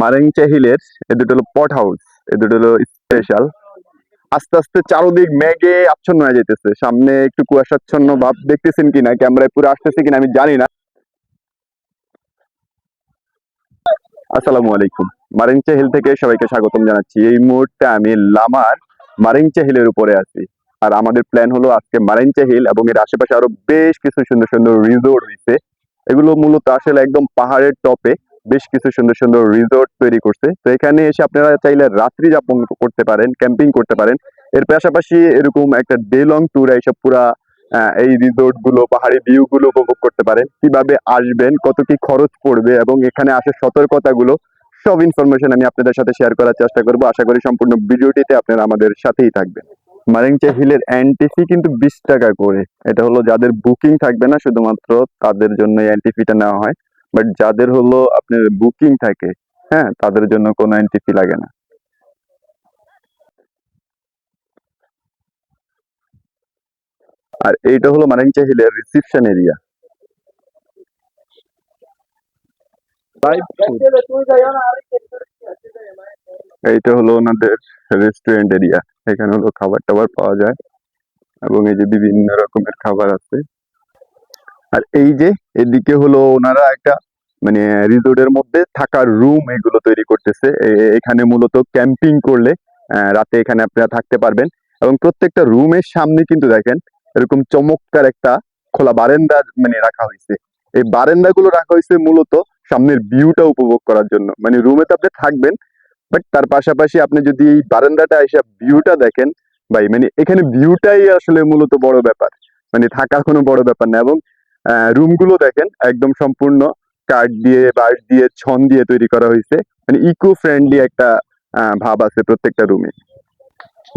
মারেংচা হিলের, এ দুটো হলো পট হাউস এ দুটো হলো স্পেশাল আস্তে আস্তে চারোদিক মেঘে আচ্ছন্ন হয়ে যেতেছে সামনে একটু কুয়াশাচ্ছন্ন ভাব দেখতেছেন কিনা? ক্যামেরায় পুরো আসতেছে কিনা আমি জানি না। আসসালামু আলাইকুম। মারেংচা হিল থেকে সবাইকে স্বাগতম জানাচ্ছি। এই মুহূর্তে আমি লামার মারেংচা হিলের উপরে আছি। আর আমাদের প্ল্যান হলো আজকে মারেংচা হিল এবং এর আশেপাশে আরও বেশ কিছু সুন্দর সুন্দর রিসোর্ট রয়েছে। এগুলো মূলত আসলে একদম পাহাড়ের টপে বেশ কিছু সুন্দর সুন্দর রিসোর্ট তৈরি করছে। তো এখানে এসে আপনারা চাইলে রাত্রি যাপন করতে পারেন ক্যাম্পিং করতে পারেন। এর পাশাপাশি এরকম একটা ডে লং ট্যুর এইসব পুরা এই রিসোর্টগুলো, পাহাড়ি ভিউ গুলো উপভোগ করতে পারেন। কীভাবে আসবেন, কত কি খরচ পড়বে এবং এখানে আসার সতর্কতাগুলো, সব ইনফরমেশন আমি আপনাদের সাথে শেয়ার করার চেষ্টা করব। আশা করি সম্পূর্ণ ভিডিওটিতে আপনারা আমাদের সাথেই থাকবেন। মারিংচা হিলের এনটিসি কিন্তু বিশ টাকা করে। এটা হলো যাদের বুকিং থাকবে না, শুধুমাত্র তাদের জন্য এনটিপিটা নেওয়া হয়। বাট যাদের হলো আপনার বুকিং থাকে হ্যাঁ তাদের জন্য কোনো এনটিপি লাগে না। আর এইটা হলো মারিংচা হিলের রিসিপশন এরিয়া এইটা হলো ওনাদের রেস্টুরেন্ট এরিয়া এখানে হলো খাবার টাবার পাওয়া যায়। এবং এই যে বিভিন্ন রকমের খাবার আছে। আর এই যে এদিকে হলো ওনারা একটা মানে রিসোর্টের মধ্যে থাকার রুম এগুলো তৈরি করতেছে। এখানে মূলত ক্যাম্পিং করলে রাতে এখানে আপনারা থাকতে পারবেন। এবং প্রত্যেকটা রুমের সামনে কিন্তু দেখেন, এরকম চমৎকার একটা খোলা বারান্দা মানে রাখা হয়েছে। এই বারান্দাগুলো রাখা হয়েছে মূলত সামনের ভিউটা উপভোগ করার জন্য। মানে রুমে তো আপনি থাকবেন বাট তার পাশাপাশি আপনি যদি এই বারান্দাটা এসে ভিউটা দেখেন, ভাই মানে এখানে ভিউটাই আসলে মূলত বড় ব্যাপার। মানে থাকা কোনো বড় ব্যাপার না। এবং রুমগুলো দেখেন, একদম সম্পূর্ণ কাঠ দিয়ে বাঁশ দিয়ে, ছন দিয়ে তৈরি করা হয়েছে। মানে ইকো ফ্রেন্ডলি একটা ভাব আছে প্রত্যেকটা রুমে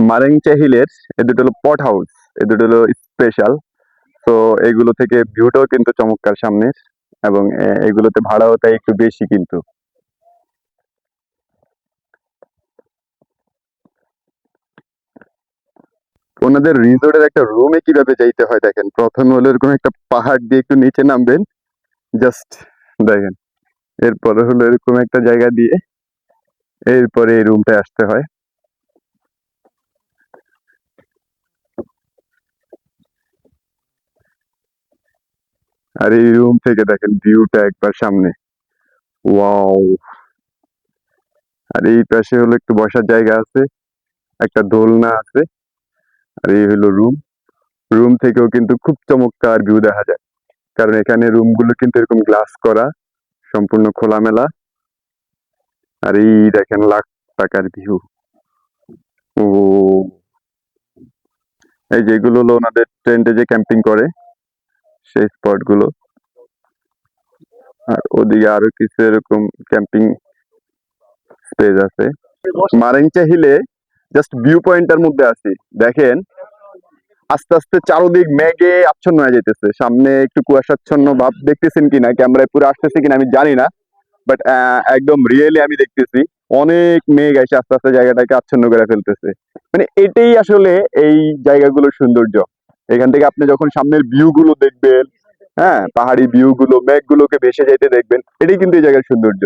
মারেংচা হিলের এ দুটো হলো পট হাউস এ দুটো হলো স্পেশাল তো এগুলো থেকে ভিউটাও কিন্তু চমৎকার সামনের, এবং এগুলোতে ভাড়াও তাই একটু বেশি কিন্তু। ওনাদের রিসোর্টের একটা রুমে কীভাবে যাইতে হয় দেখেন। প্রথমে হলো এরকম একটা পাহাড় দিয়ে একটু নিচে নামবেন। জাস্ট দেখেন। এরপরে হলো এরকম একটা জায়গা দিয়ে এরপরে এই রুমটায় আসতে হয়। আর এই রুম থেকে দেখেন ভিউটা একবার সামনে। ওয়াও আর এই পাশে হলো একটু বসার জায়গা আছে। একটা দোলনা আছে। আর এই হলো রুম রুম থেকেও কিন্তু খুব চমৎকার ভিউ দেখা যায়। কারণ এখানে রুমগুলো কিন্তু এরকম গ্লাস করা, সম্পূর্ণ খোলামেলা। আর এই দেখেন লাখ টাকার ভিউ ও। এই যেগুলো হলো ওনাদের টেন্টে যে ক্যাম্পিং করে, সেই স্পটগুলো। আর ওদিকে আরও কিছু এরকম ক্যাম্পিং স্পেস আছে। মারেংচা হিলে জাস্ট ভিউ পয়েন্টের মধ্যে আছি। দেখেন, আস্তে আস্তে চারোদিক মেঘে আচ্ছন্ন হয়ে যেতেছে সামনে একটু কুয়াশাচ্ছন্ন ভাব দেখতেছেন কিনা? ক্যামেরায় পুরো আসতেছে কিনা আমি জানি না। বাট একদম রিয়েলি আমি দেখতেছি। অনেক মেঘ এসে আস্তে আস্তে জায়গাটাকে আচ্ছন্ন করে ফেলতেছে। মানে এটাই আসলে এই জায়গাগুলোর সৌন্দর্য। এখান থেকে আপনি যখন সামনের ভিউ গুলো দেখবেন হ্যাঁ পাহাড়ি ভিউ গুলো মেঘগুলোকে ভেসে যেতে দেখবেন, এটাই কিন্তু এই জায়গার সৌন্দর্য।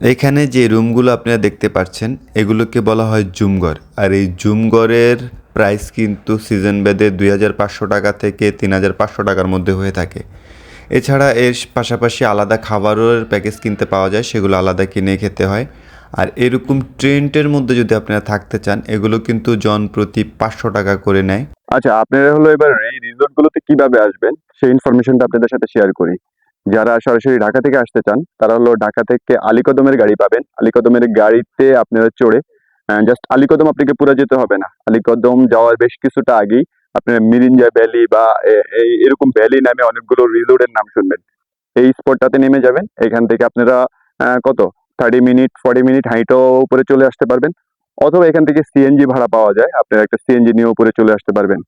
এখানে যে রুমগুলো আপনারা দেখতে পাচ্ছেন, এগুলোকে বলা হয় জুমঘর। আর এই জুমঘরের প্রাইস কিন্তু সিজন বেদে দুই হাজার পাঁচশো টাকা থেকে তিন হাজার পাঁচশো টাকার মধ্যে হয়ে থাকে। এছাড়া এর পাশাপাশি আলাদা খাবারের প্যাকেজ কিনতে পাওয়া যায়, সেগুলো আলাদা কিনে খেতে হয়। আর এরকম ট্রেন্টের মধ্যে যদি আপনারা থাকতে চান, এগুলো কিন্তু জন প্রতি পাঁচশো টাকা করে নেয়। আচ্ছা আপনারা হলো এবার এই রিসোর্ট গুলোতে কীভাবে আসবেন? সেই ইনফরমেশনটা আপনাদের সাথে শেয়ার করি। যারা সরাসরি ঢাকা থেকে আসতে চান, তারা হলো ঢাকা থেকে আলিকদমের গাড়ি পাবেন। আলিকদমের গাড়িতে আপনারা চড়ে জাস্ট আলিকদম আপনাকে পুরো যেতে হবে না। আলিকদম যাওয়ার বেশ কিছুটা আগেই আপনারা মিরিঞ্জা ভ্যালি বা এই এরকম ভ্যালি নামে অনেকগুলো রিসোর্টের নাম শুনবেন। এই স্পটটাতে নেমে যাবেন। এখান থেকে আপনারা কত? থার্টি মিনিট ফর্টি মিনিট হাইটও উপরে চলে আসতে পারবেন। অথবা এখান থেকে সিএনজি ভাড়া পাওয়া যায়। আপনারা একটা সিএনজি নিয়ে উপরে চলে আসতে পারবেন।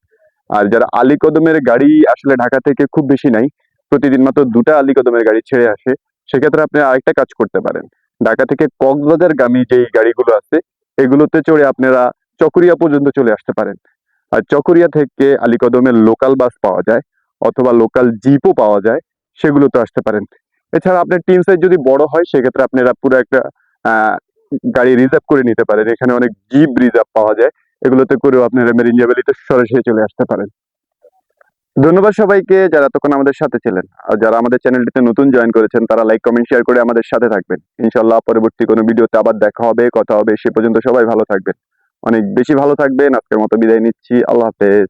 আর যারা আলীকদমের গাড়ি আসলে ঢাকা থেকে খুব বেশি নাই প্রতিদিন মাত্র দুটা আলীকদমের গাড়ি ছেড়ে আসে, সেক্ষেত্রে আপনি আরেকটা কাজ করতে পারেন। ঢাকা থেকে কক্সবাজার গামী যেই গাড়িগুলো আছে, এগুলোতে চড়ে আপনারা চকরিয়া পর্যন্ত চলে আসতে পারেন। আর চকরিয়া থেকে আলীকদমের লোকাল বাস পাওয়া যায়, অথবা লোকাল জিপও পাওয়া যায়, সেগুলোতে আসতে পারেন। এছাড়া আপনার টিম সাইজ যদি বড় হয়, সেক্ষেত্রে আপনারা পুরো একটা গাড়ি রিজার্ভ করে নিতে পারেন। এখানে অনেক জিপ রিজার্ভ পাওয়া যায়, এগুলোতে করেও আপনারা মেরিন ভ্যালিতে সরাসরি চলে আসতে পারেন। ধন্যবাদ সবাইকে যারা তখন আমাদের সাথে ছিলেন। আর যারা আমাদের চ্যানেলটিতে নতুন জয়েন করেছেন, তারা লাইক কমেন্ট শেয়ার করে আমাদের সাথে থাকবেন। ইনশাল্লাহ পরবর্তী কোনো ভিডিওতে আবার দেখা হবে, কথা হবে, সে পর্যন্ত সবাই ভালো থাকবেন। অনেক বেশি ভালো থাকবেন। আজকের মতো বিদায় নিচ্ছি। আল্লাহ হাফেজ।